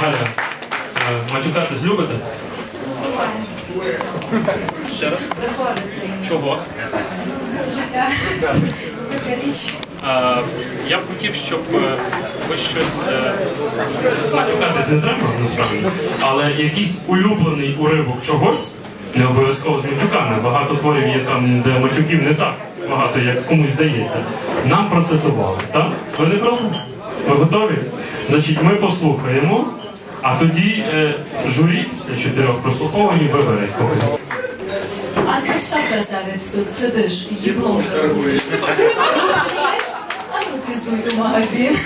Галя, е, матюкатись любите? Ще раз? Чого? А, я б хотів, щоб е, ви щось е, матюкатись не треба насправді, але якийсь улюблений уривок чогось, не обов'язково з матюками. Багато творів є там, де матюків не так багато, як комусь здається. Нам процитували, так? Ви не проти? Ви готові? Значить, ми послухаємо, а тоді е, журі з чотирьох прослухованів вибере когось. А ти що, красавець, тут сидиш, їблом торгуєш? А ну піздуй у магазин.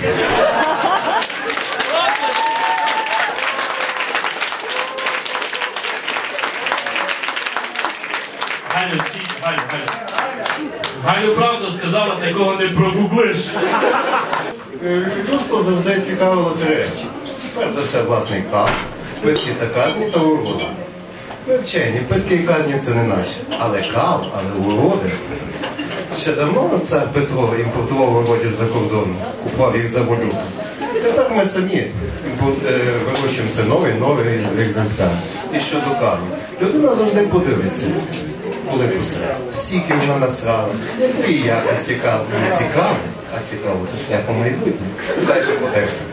Галю, стій, Галю, Галю. Галю правду сказала, такого не прогуглиш. Е, Людство завжди цікавило три речі. Перш за все, власний кап, питки та казні та уроди. Ми вчені, питки і казні це не наші. Але кал, але уроди. Ще давно цар Петро імпортував уродів за кордону, купував їх за валюту. Тепер ми самі е, вирощуємо новий новий екземпляр. І щодо кави. Людина завжди подивиться, коли все, стільки вона насрала, і якось цікаво, не цікаво, а цікаво шляхом майбутнє. Далі по тексту.